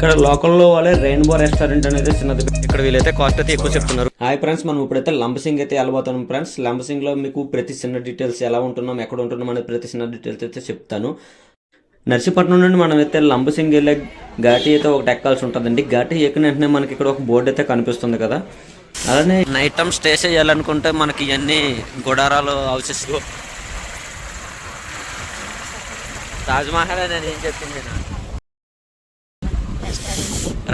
ఇక్కడ లోకల్లో వాళ్ళే రెయిన్బో రెస్టారెంట్ అనేది చిన్నది. ఇక్కడ వీళ్ళైతే కాస్ట్ అయితే ఎక్కువ చెప్తున్నారు. హాయ్ ఫ్రెండ్స్ మనం ఇప్పుడైతే లంబసింగ్ అయితే వెళ్ళబోతున్నాం ఫ్రెండ్స్? లంబసింగ్లో మీకు ప్రతి చిన్న డీటెయిల్స్ ఎలా ఉంటున్నాం ఎక్కడ ఉంటున్నాం అనేది ప్రతి చిన్న డీటెయిల్స్ అయితే చెప్తాను. నర్సీపట్నం నుండి మనం అయితే లంబసింగ్ వెళ్ళే ఘాటి అయితే ఒకటి ఎక్కాల్సి ఉంటుందండి. ఘాటి ఎక్కిన వెంటనే మనకి ఇక్కడ ఒక బోర్డు అయితే కనిపిస్తుంది కదా. అలానే నైట్ టైం స్టే చేయాలనుకుంటే మనకి ఇవన్నీ గుడారాలు హౌసెస్. తాజ్మహల్ అని ఏం చెప్పింది?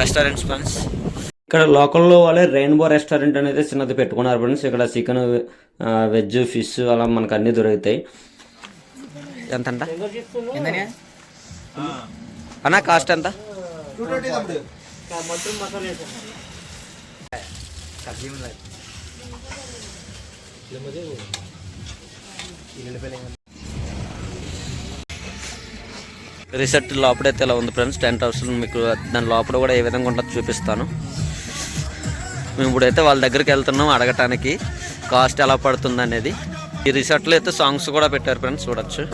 రెస్టారెంట్స్ ఫ్రెండ్స్ ఇక్కడ లోకల్లో వాళ్ళే రెయిన్బో రెస్టారెంట్ అనేది చిన్నది పెట్టుకున్నారు ఫ్రెండ్స్ ఇక్కడ చికెన్ వెజ్ ఫిష్ అలా మనకు అన్నీ దొరుకుతాయి. ఎంత అంట అన్నా కాస్ట్ ఎంత? రిసెట్ లోపడైతే ఇలా ఉంది ఫ్రెండ్స్ టెంట్ హౌస్ మీకు దాని లోపల కూడా ఏ విధంగా ఉంటుందో చూపిస్తాను. మేము ఇప్పుడైతే వాళ్ళ దగ్గరికి వెళ్తున్నాం అడగటానికి కాస్ట్ ఎలా పడుతుంది అనేది. ఈ రిసార్ట్లో అయితే సాంగ్స్ కూడా పెట్టారు ఫ్రెండ్స్ చూడొచ్చు.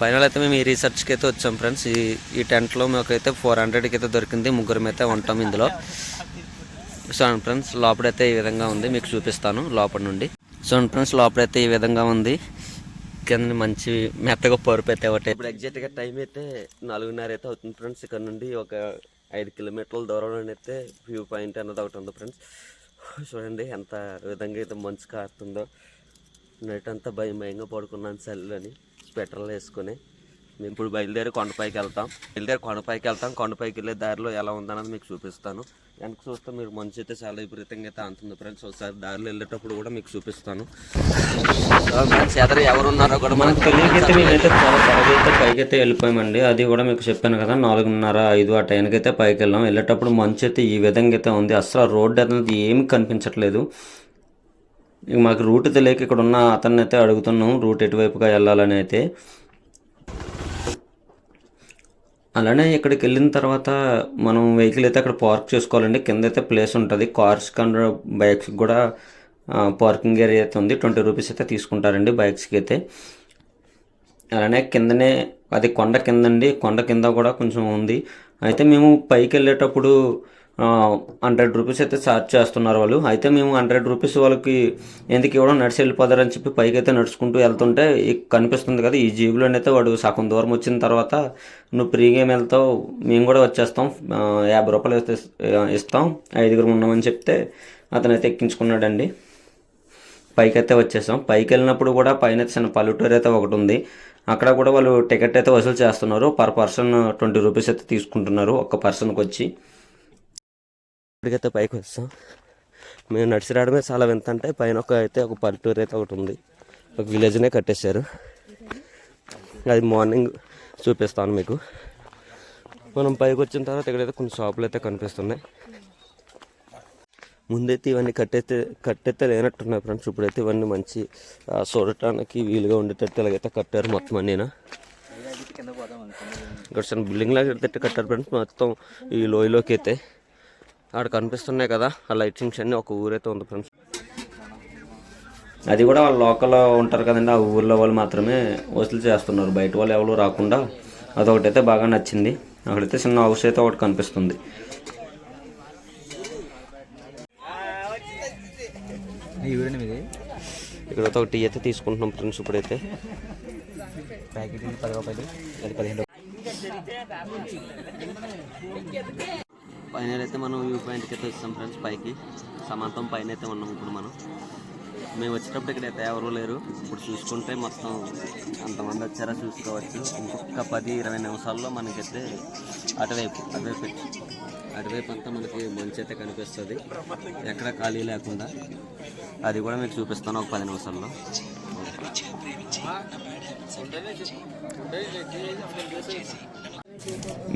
ఫైనల్ అయితే మేము ఈ రీసెర్చ్కి అయితే వచ్చాం ఫ్రెండ్స్. ఈ ఈ టెంట్లో మాకైతే ఫోర్ హండ్రెడ్కి అయితే దొరికింది ముగ్గురం అయితే ఉంటాం ఇందులో. సో ఫ్రెండ్స్ లోపలైతే ఈ విధంగా ఉంది మీకు చూపిస్తాను లోపల నుండి. సో ఫ్రెండ్స్ లోపలైతే ఈ విధంగా ఉంది. కింద మంచి మెత్తగా పరుపు అయితే ఒకటి. ఇప్పుడు ఎగ్జాక్ట్గా టైం అయితే నాలుగున్నర అయితే అవుతుంది ఫ్రెండ్స్ ఇక్కడ నుండి ఒక ఐదు కిలోమీటర్ల దూరంలో అయితే వ్యూ పాయింట్ అన్నది ఒకటి ఉంది ఫ్రెండ్స్ చూడండి ఎంత విధంగా అయితే మంచు కారుతుందో. నైట్ అంతా భయం భయంగా పడుకున్నాను చల్లని స్వెటర్లు వేసుకొని. మేము ఇప్పుడు బయలుదేరి కొండపైకి వెళ్తాం. బయలుదేరి కొండపైకి వెళ్తాం. కొండపైకి వెళ్ళే దారిలో ఎలా ఉందన్నది మీకు చూపిస్తాను. వెనక చూస్తే మీరు మంచు అయితే చాలా విపరీతంగా అయితే అంతుంది ఫ్రెండ్స్ ఒకసారి దారిలో వెళ్ళేటప్పుడు కూడా మీకు చూపిస్తాను. ఎదరు ఎవరు ఉన్నారో కూడా మనకు తెలియకైతే మేమైతే చాలా త్వరగా అయితే పైకి అయితే వెళ్ళిపోయామండి. అది కూడా మీకు చెప్పాను కదా నాలుగున్నర ఐదు ఆ టైంకి అయితే పైకి వెళ్ళాం. వెళ్ళేటప్పుడు మంచు అయితే ఈ విధంగా అయితే ఉంది. అసలు రోడ్డు అనేది ఏమి కనిపించట్లేదు. మాకు రూట్ తెలియక ఇక్కడ ఉన్న అతన్ని అయితే అడుగుతున్నాం రూట్ ఎటువైపుగా వెళ్ళాలని అయితే. అలానే ఇక్కడికి వెళ్ళిన తర్వాత మనం వెహికల్ అయితే అక్కడ పార్క్ చేసుకోవాలండి. కింద అయితే ప్లేస్ ఉంటుంది. కార్స్ కన్నా బైక్స్ కూడా పార్కింగ్ ఏరియా అయితే ఉంది. ట్వంటీ రూపీస్ అయితే తీసుకుంటారండి బైక్స్కి అయితే. అలానే కిందనే అది కొండ కిందండి. కొండ కింద కూడా కొంచెం ఉంది. అయితే మేము పైకి వెళ్ళేటప్పుడు హండ్రెడ్ రూపీస్ అయితే ఛార్జ్ చేస్తున్నారు వాళ్ళు. అయితే మేము హండ్రెడ్ రూపీస్ వాళ్ళకి ఎందుకు ఇవ్వడం? నడిచి వెళ్ళిపోతారని చెప్పి పైకి అయితే నడుచుకుంటూ వెళ్తుంటే కనిపిస్తుంది కదా ఈ జీబులోనైతే వాడు సగం దూరం వచ్చిన తర్వాత నువ్వు ఫ్రీ గేమ్ వెళ్తావు మేము కూడా వచ్చేస్తాం యాభై రూపాయలు అయితే ఇస్తాం ఐదుగురు ఉన్నామని చెప్తే అతనైతే ఎక్కించుకున్నాడండి. పైకి అయితే వచ్చేసాం. పైకి వెళ్ళినప్పుడు కూడా పైన చిన్న పల్లెటూరు అయితే ఒకటి ఉంది. అక్కడ కూడా వాళ్ళు టికెట్ అయితే వసూలు చేస్తున్నారు. పర్ పర్సన్ ట్వంటీ రూపీస్ అయితే తీసుకుంటున్నారు ఒక్క పర్సన్కి వచ్చి ఇప్పటికైతే పైకి వస్తాం మేము నడిచి రావడమే చాలా వింత అంటే పైన ఒక అయితే ఒక పల్లెటూరు అయితే ఒకటి ఉంది. ఒక విలేజ్నే కట్టేశారు. అది మార్నింగ్ చూపిస్తాను మీకు. మనం పైకి వచ్చిన తర్వాత ఇక్కడైతే కొన్ని షాపులు అయితే కనిపిస్తున్నాయి. ముందైతే ఇవన్నీ కట్టయితే కట్టయితే లేనట్టున్నాయి ఫ్రెండ్స్. ఇప్పుడైతే ఇవన్నీ మంచి చూడటానికి వీలుగా ఉండేటట్టు ఇలాగైతే కట్టారు మొత్తం అన్నీనా. ఇక్కడ చిన్న బిల్డింగ్ లాగా కట్టారు ఫ్రెండ్స్. మొత్తం ఈ లోయలోకి అయితే. ఆడ కనిపిస్తున్నాయి కదా ఆ లైటింగ్స్ అన్నీ ఒక ఊరైతే ఉంది ఫ్రెండ్స్ అది కూడా వాళ్ళు లోకల్ ఉంటారు కదండి ఆ ఊర్లో వాళ్ళు మాత్రమే వసూలు చేస్తున్నారు. బయట వాళ్ళు ఎవరు రాకుండా అదొకటైతే బాగా నచ్చింది. అక్కడైతే చిన్న హౌస్ అయితే ఒకటి కనిపిస్తుంది. ఇక్కడ ఒక టీ అయితే తీసుకుంటున్నాం ఫ్రెండ్స్ ఇప్పుడైతే. ప్యాకెట్ పది రూపాయలు పదిహేను పైన అయితే మనం వ్యూ పాయింట్కి అయితే వస్తాం ఫ్రెండ్స్ పైకి సమాంతం పైన అయితే ఉన్నాం ఇప్పుడు మనం మేము వచ్చేటప్పుడు ఇక్కడ అయితే ఎవరూ లేరు ఇప్పుడు చూసుకుంటే మొత్తం అంతమంది వచ్చారా చూసుకోవచ్చు ఇంకొక పది ఇరవై నిమిషాల్లో మనకైతే అటువైపు అటువైపు అటువైపు అంతా మనకి మంచి అయితే కనిపిస్తుంది ఎక్కడ ఖాళీ లేకుండా అది కూడా మీకు చూపిస్తాను ఒక పది నిమిషాల్లో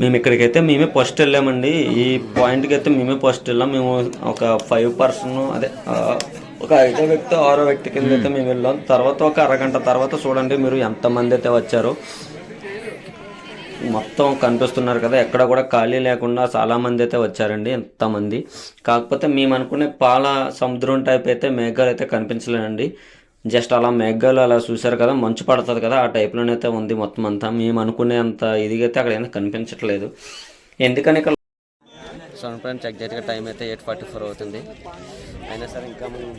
మేము ఇక్కడికైతే మేమే ఫస్ట్ వెళ్ళామండి. ఈ పాయింట్కి అయితే మేమే ఫస్ట్ వెళ్ళాం. మేము ఒక ఫైవ్ పర్సన్ అదే ఒక ఐదో వ్యక్తి ఆరో వ్యక్తి కింద అయితే మేము వెళ్ళాం. తర్వాత ఒక అరగంట తర్వాత చూడండి మీరు ఎంతమంది అయితే వచ్చారో. మొత్తం కనిపిస్తున్నారు కదా ఎక్కడ కూడా ఖాళీ లేకుండా చాలా మంది అయితే వచ్చారండి ఎంతమంది. కాకపోతే మేము అనుకునే పాల సముద్రం టైప్ అయితే మేఘాలు అయితే కనిపించలేదండి. జస్ట్ అలా మేఘాలు అలా చూశారు కదా మంచు పడుతుంది కదా ఆ టైప్లోనైతే ఉంది మొత్తం అంతా. మేము అనుకునే అంత ఇదిగా అక్కడ ఏమైనా కనిపించట్లేదు. ఎందుకని ఇక్కడ సెవెన్ ఫ్రెండ్స్ ఎగ్జాక్ట్గా టైం అయితే ఎయిట్ ఫార్టీ ఫోర్ అవుతుంది. అయినా సరే ఇంకా మనం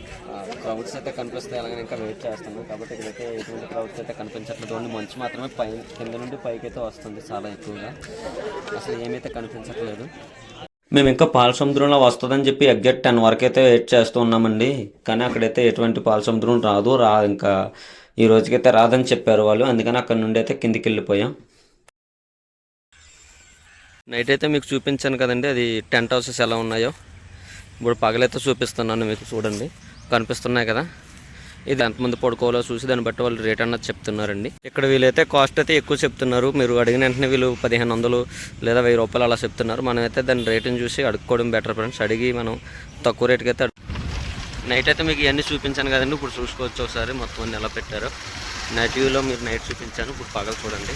క్రౌడ్స్ అయితే కనిపిస్తాయి అలాగే ఇంకా వెయిట్ చేస్తున్నాం. కాబట్టి ఇక్కడైతే ఎటువంటి క్రౌడ్స్ అయితే కనిపించట్లేదు. ఓన్లీ మంచు మాత్రమే పై కింద నుండి పైకి అయితే వస్తుంది చాలా ఎక్కువగా. అసలు ఏమైతే కనిపించట్లేదు. మేము ఇంకా పాల సముద్రంలో వస్తుందని చెప్పి ఎగ్జాక్ట్ టెన్ వరకు అయితే వెయిట్ చేస్తూ ఉన్నామండి. కానీ అక్కడైతే ఎటువంటి పాల సముద్రం రాదు. రా ఇంకా ఈ రోజుకైతే రాదని చెప్పారు వాళ్ళు. అందుకని అక్కడ నుండి అయితే కిందికి వెళ్ళిపోయాం. నైట్ అయితే మీకు చూపించాను కదండి. అది టెంట్ హౌసెస్ ఎలా ఉన్నాయో. ఇప్పుడు పగలైతే చూపిస్తున్నాను మీకు చూడండి. కనిపిస్తున్నాయి కదా. ఇది ఎంతమంది పడుకోవాలో చూసి దాన్ని బట్టి వాళ్ళు రేట్ అన్నది చెప్తున్నారండి. ఇక్కడ వీళ్ళైతే కాస్ట్ అయితే ఎక్కువ చెప్తున్నారు. మీరు అడిగిన వెంటనే వీళ్ళు పదిహేను వందలు లేదా వెయ్యి రూపాయలు అలా చెప్తున్నారు. మనమైతే దాని రేటుని చూసి అడుక్కోవడం బెటర్ ఫ్రెండ్స్ అడిగి మనం తక్కువ రేటుకి అయితే నైట్ అయితే మీకు ఇవన్నీ చూపించాను కదండి. ఇప్పుడు చూసుకోవచ్చు ఒకసారి మొత్తం అన్ని ఎలా పెట్టారో. నైట్ వ్యూలో మీరు నైట్ చూపించాను. ఇప్పుడు పగలు చూడండి.